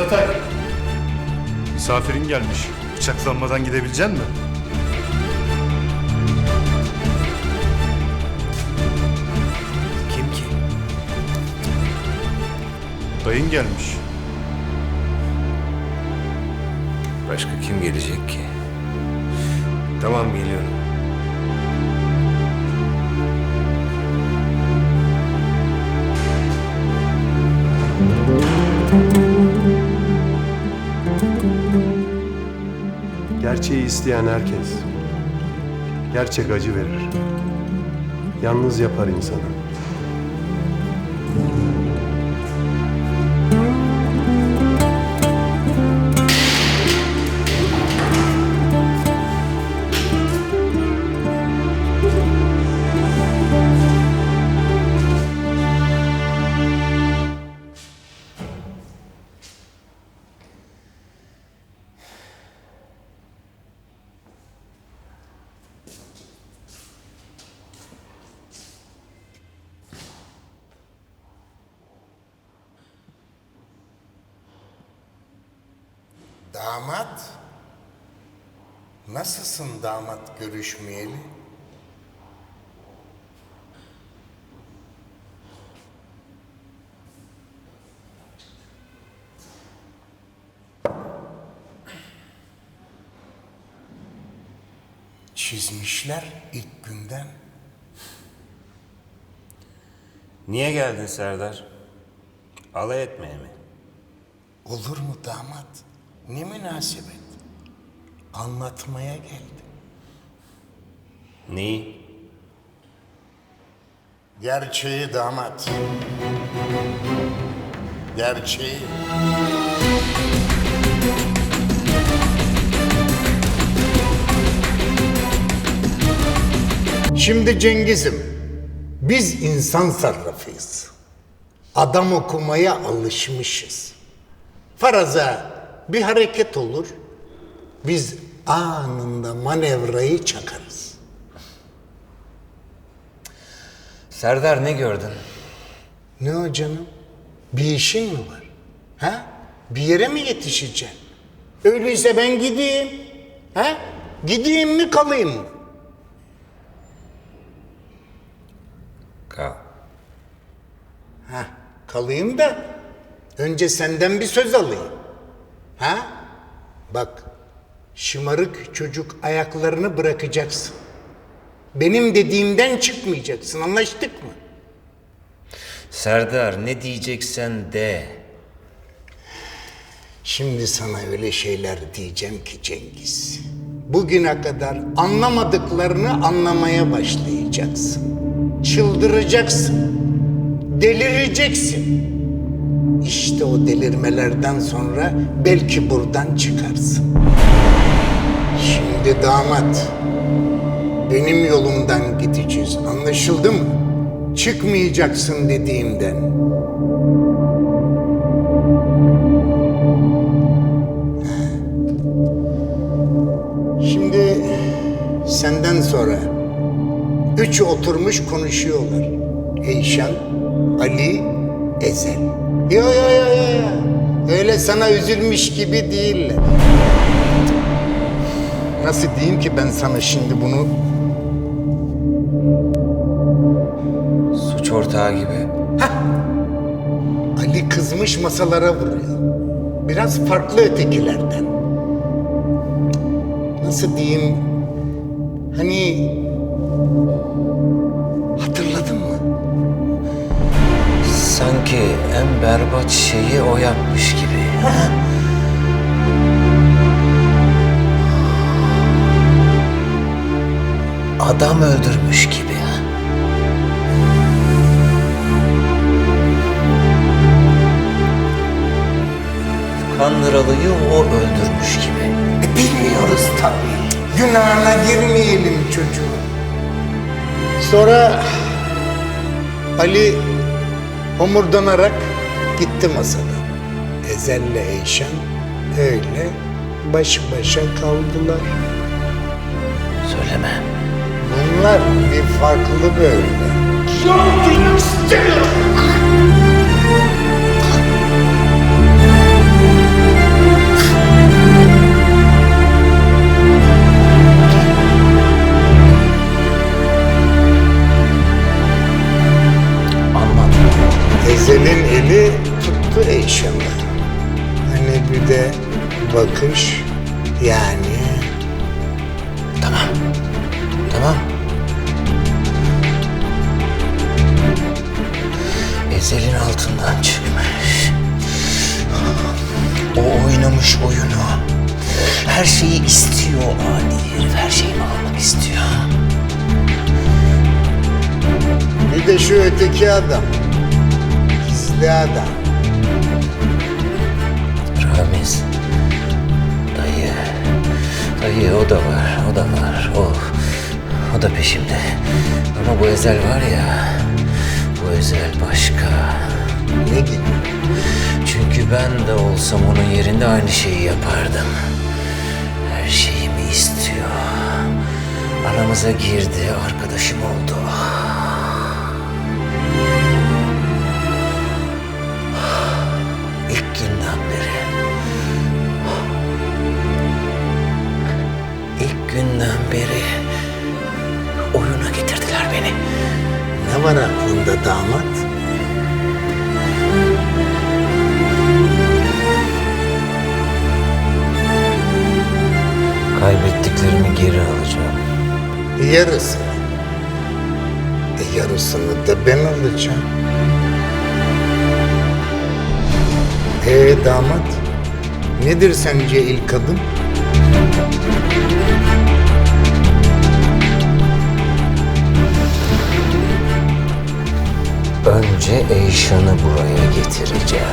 Ak. Misafirin gelmiş. Bıçaklanmadan gidebilecek mi? Kim ki? Dayın gelmiş. Başka kim gelecek ki? Tamam geliyorum. Gerçeği isteyen herkes. Gerçek acı verir. Yalnız yapar insanı. Damat? Nasılsın damat görüşmeyeli? Çizmişler ilk günden. Niye geldin Serdar? Alay etmeye mi? Olur mu damat? Ne münasebet? Anlatmaya geldim. Neyi? Gerçeği damat. Gerçeği. Şimdi Cengiz'im, biz insan sarrafıyız. Adam okumaya alışmışız. Faraza bir hareket olur, biz anında manevrayı çakarız. Serdar ne gördün? Ne o canım? Bir işin mi var? Ha? Bir yere mi yetişeceksin? Öyleyse ben gideyim. Ha? Gideyim mi kalayım mı? Kal. Ha? Kalayım da önce senden bir söz alayım. Ha? Bak şımarık çocuk ayaklarını bırakacaksın. Benim dediğimden çıkmayacaksın anlaştık mı? Serdar ne diyeceksen de. Şimdi sana öyle şeyler diyeceğim ki Cengiz. Bugüne kadar anlamadıklarını anlamaya başlayacaksın. Çıldıracaksın. Delireceksin. İşte o delirmelerden sonra belki buradan çıkarsın. Şimdi damat, benim yolumdan gideceğiz. Anlaşıldı mı? Çıkmayacaksın dediğimden. Şimdi senden sonra üç oturmuş konuşuyorlar. Eyşan, Ali, Ezel. Yo yo yo yo yo. Öyle sana üzülmüş gibi değiller. Nasıl diyeyim ki ben sana şimdi bunu? Suç ortağı gibi. Ali kızmış masalara vuruyor. Biraz farklı ötekilerden. Nasıl diyeyim? Hani Sanki en berbat şeyi o yapmış gibi. Adam öldürmüş gibi. Kandıralı'yı o öldürmüş gibi. E, bilmiyoruz tabii. Günahına girmeyelim çocuğu. Sonra Ali homurdanarak gitti masada. Ezel'le Eyşan öyle baş başa kaldılar. Söyleme. Bunlar bir farklı böyle. Eli de bakış yani Tamam. Tamam. Ezelin altından çıkmış. O oynamış oyunu. Her şeyi istiyor adi herif. Her şeyimi almak istiyor. bir de şu öteki adam. Gizli adam. Ramiz. Dayı. Dayı o da var. O da var. O. O da peşimde. Ama bu Ezel var ya. Bu Ezel başka. Ne gibi? Çünkü ben de olsam onun yerinde aynı şeyi yapardım. Her şeyimi istiyor. Aramıza girdi, arkadaşım oldu. Günden beri oyuna getirdiler beni. Ne var aklında damat? Kaybettiklerimi geri alacağım. Yarısı. E yarısını da ben alacağım. E damat, nedir sence ilk adım? Önce Eyşan'ı buraya getireceğim.